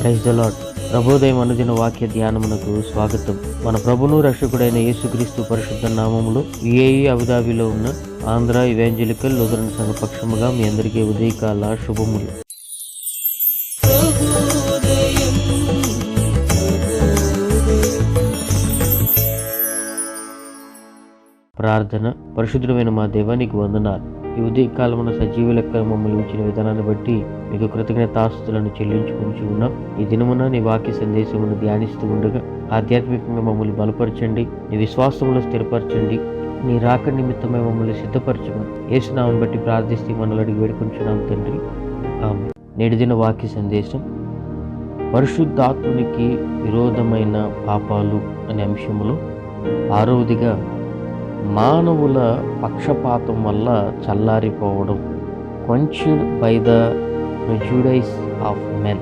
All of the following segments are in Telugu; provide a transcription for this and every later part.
ప్రైజ్ ద లాడ్ ప్రభోదయం అనుదిన వాక్య ధ్యానమునకు స్వాగతం. మన ప్రభును రక్షకుడైన యేసుక్రీస్తు పరిశుద్ధ నామములు యుఏఈ అబుదాబిలో ఉన్న ఆంధ్ర ఇవాంజలికల్ లుదరన్ సంఘ పక్షముగా మీ అందరికీ ఉదయకాల శుభములు. ప్రార్థన. పరిశుద్ధమైన మా దేవానికి వందనాలు. ఈ ఉదయ కాలమున సజీవ లెక్క మమ్మల్ని ఉంచిన విధానాన్ని బట్టి మీకు కృతజ్ఞతాస్తులను చెల్లించుకుంటూ ఉన్నాం. ఈ దినమున నీ వాక్య సందేశమును ధ్యానిస్తూ ఉండగా ఆధ్యాత్మికంగా మమ్మల్ని బలపరచండి. నీ విశ్వాసములో స్థిరపరచండి. నీ రాక నిమిత్తమై మమ్మల్ని సిద్ధపరచమని ఏసునామని బట్టి ప్రార్థిస్తే మనల్ని అడిగి వేడుకుంటున్నాం తండ్రి. ఆమె నేటి దిన వాక్య సందేశం. పరిశుద్ధాత్మునికి విరోధమైన పాపాలు అనే అంశంలో ఆరవదిగా మానవుల పక్షపాతం వల్ల చల్లారిపోవడం. కొంచెం by the prejudice of men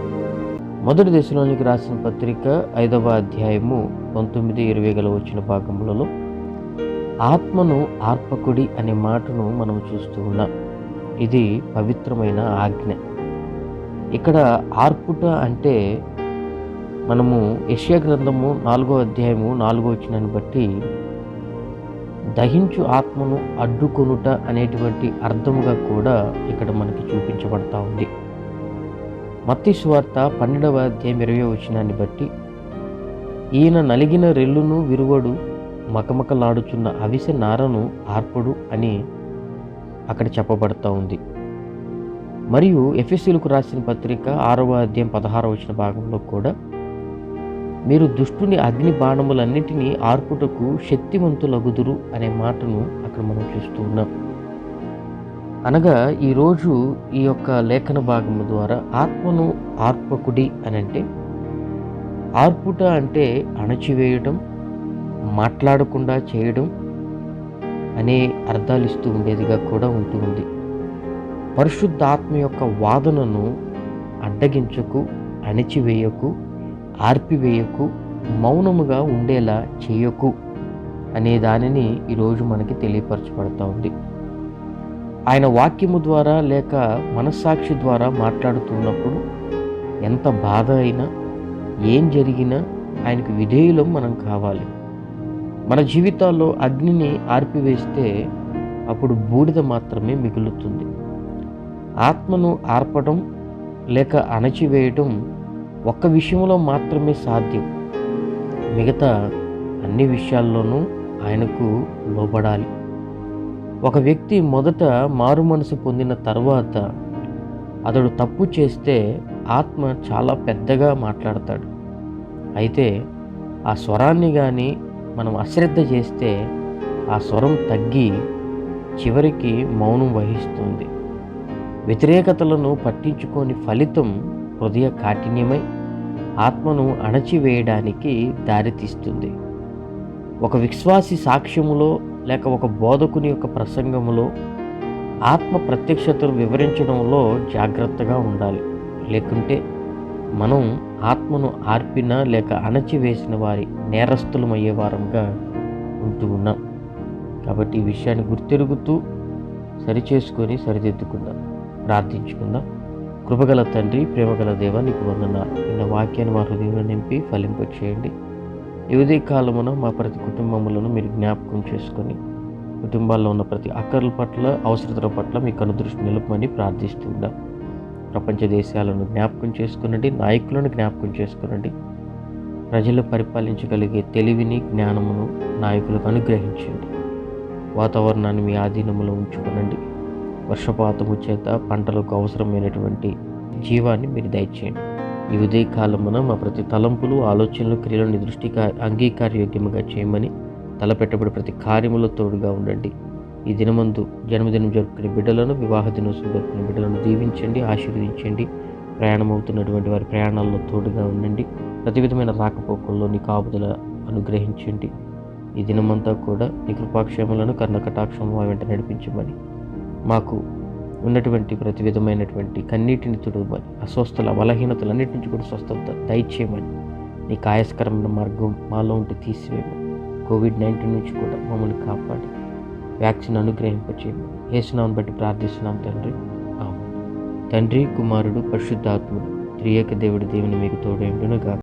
మొదటి దశలోనికి రాసిన పత్రిక ఐదవ అధ్యాయము పంతొమ్మిది ఇరవై గల వచ్చిన భాగములలో ఆత్మను ఆర్పకుడి అనే మాటను మనం చూస్తూ ఉన్నాం. ఇది పవిత్రమైన ఆజ్ఞ. ఇక్కడ ఆర్పుట అంటే మనము యశ్యా గ్రంథము నాలుగో అధ్యాయము నాలుగో వచ్చినాన్ని బట్టి దహించు ఆత్మను అడ్డుకొనుట అనేటువంటి అర్థముగా కూడా ఇక్కడ మనకి చూపించబడతా ఉంది. మత్తి స్వార్త పన్నెండవ అధ్యాయం ఇరవై వచ్చినాన్ని బట్టి ఈయన నలిగిన రెల్లును విరువడు మకమకలాడుచున్న అవిసె నారను ఆర్పడు అని అక్కడ చెప్పబడతా ఉంది. మరియు ఎఫ్ఎస్సీలకు రాసిన పత్రిక ఆరవ అధ్యాయం పదహారవ వచ్చిన భాగంలో కూడా మీరు దుష్టుని అగ్ని బాణములన్నిటినీ ఆర్పుటకు శక్తివంతులగుదురు అనే మాటను అక్కడ మనం చూస్తూ ఉన్నాం. అనగా ఈరోజు ఈ యొక్క లేఖన భాగము ద్వారా ఆత్మను ఆర్పకుడి అని అంటే ఆర్పుట అంటే అణచివేయడం మాట్లాడకుండా చేయడం అనే అర్థాలు ఇస్తూ ఉండేదిగా కూడా ఉంటుంది పరిశుద్ధాత్మ యొక్క వాదనను అడ్డగించకు అణచివేయకు ఆర్పివేయకు మౌనముగా ఉండేలా చేయకు అనే దానిని ఈరోజు మనకి తెలియపరచబడతా ఉంది. ఆయన వాక్యము ద్వారా లేక మనస్సాక్షి ద్వారా మాట్లాడుతున్నప్పుడు ఎంత బాధ అయినా ఏం జరిగినా ఆయనకు విధేయులం మనం కావాలి. మన జీవితాల్లో అగ్నిని ఆర్పివేస్తే అప్పుడు బూడిద మాత్రమే మిగులుతుంది. ఆత్మను ఆర్పడం లేక అణచివేయడం ఒక్క విషయంలో మాత్రమే సాధ్యం. మిగతా అన్ని విషయాల్లోనూ ఆయనకు లోబడాలి. ఒక వ్యక్తి మొదట మారు మనసు పొందిన తర్వాత అతడు తప్పు చేస్తే ఆత్మ చాలా పెద్దగా మాట్లాడతాడు. అయితే ఆ స్వరాన్ని కానీ మనం అశ్రద్ధ చేస్తే ఆ స్వరం తగ్గి చివరికి మౌనం వహిస్తుంది. వ్యతిరేకతలను పట్టించుకోని ఫలితం హృదయ కాఠిన్యమై ఆత్మను అణచివేయడానికి దారితీస్తుంది. ఒక విశ్వాసి సాక్ష్యములో లేక ఒక బోధకుని యొక్క ప్రసంగములో ఆత్మ ప్రత్యక్షతను వివరించడంలో జాగ్రత్తగా ఉండాలి. లేకుంటే మనం ఆత్మను ఆర్పిన లేక అణచివేసిన వారి నేరస్తులమయ్యే వారంగా ఉంటూ ఉన్నాం. కాబట్టి ఈ విషయాన్ని గుర్తెరుగుతూ సరిచేసుకొని సరిదిద్దుకుందాం. ప్రార్థించుకుందాం. కృపగల తండ్రి ప్రేమగల దేవ నీకు వందనాలు. నిన్న వాక్యాన్ని మా హృదయంలో నింపి ఫలింప చేయండి. యువదీ కాలమున మా ప్రతి కుటుంబములను మీరు జ్ఞాపకం చేసుకొని కుటుంబాల్లో ఉన్న ప్రతి అక్కర్ల పట్ల అవసరతల పట్ల మీ కనుదృష్టి నిలుపమని ప్రార్థిస్తుందాం ప్రపంచ దేశాలను జ్ఞాపకం చేసుకునండి నాయకులను జ్ఞాపకం చేసుకునండి. ప్రజలు పరిపాలించగలిగే తెలివిని జ్ఞానమును నాయకులకు అనుగ్రహించండి. వాతావరణాన్ని మీ ఆధీనంలో ఉంచుకునండి. వర్షపాతము చేత పంటలకు అవసరమైనటువంటి జీవాన్ని మీరు దయచేయండి. ఈ ఉదయకాలమున మా ప్రతి తలంపులు ఆలోచనలు క్రియలను దృష్టిగా అంగీకారయోగ్యముగా చేయమని తలపెట్టబడి ప్రతి కార్యములో తోడుగా ఉండండి. ఈ దినమందు జన్మదినం జరుపుకునే బిడ్డలను వివాహ దినోత్సవం జరుపుకునే బిడ్డలను దీవించండి ఆశీర్వదించండి. ప్రయాణం అవుతున్నటువంటి వారి ప్రయాణాల్లో తోడుగా ఉండండి. ప్రతి విధమైన రాకపోకల్లో నీ కాపుదల అనుగ్రహించండి. ఈ దినమంతా కూడా నీ కృపాక్షేమలను కర్ణకటాక్షము వెంట నడిపించమని మాకు ఉన్నటువంటి ప్రతి విధమైనటువంటి కన్నీటిని తుడవమని అస్వస్థల బలహీనతలన్నిటి నుంచి కూడా స్వస్థత దయచేయమని నీ కాయస్కరమైన మార్గం మాలో ఉంటే తీసివేయమని కోవిడ్ నైన్టీన్ నుంచి కూడా మమ్మల్ని కాపాడి వ్యాక్సిన్ అనుగ్రహింపచేయమని ఏసునామని బట్టి ప్రార్థిస్తున్నాం తండ్రి. ఆమె తండ్రి కుమారుడు పరిశుద్ధాత్ముడు త్రియేక దేవుడి దేవుని మీకు తోడేండునుగా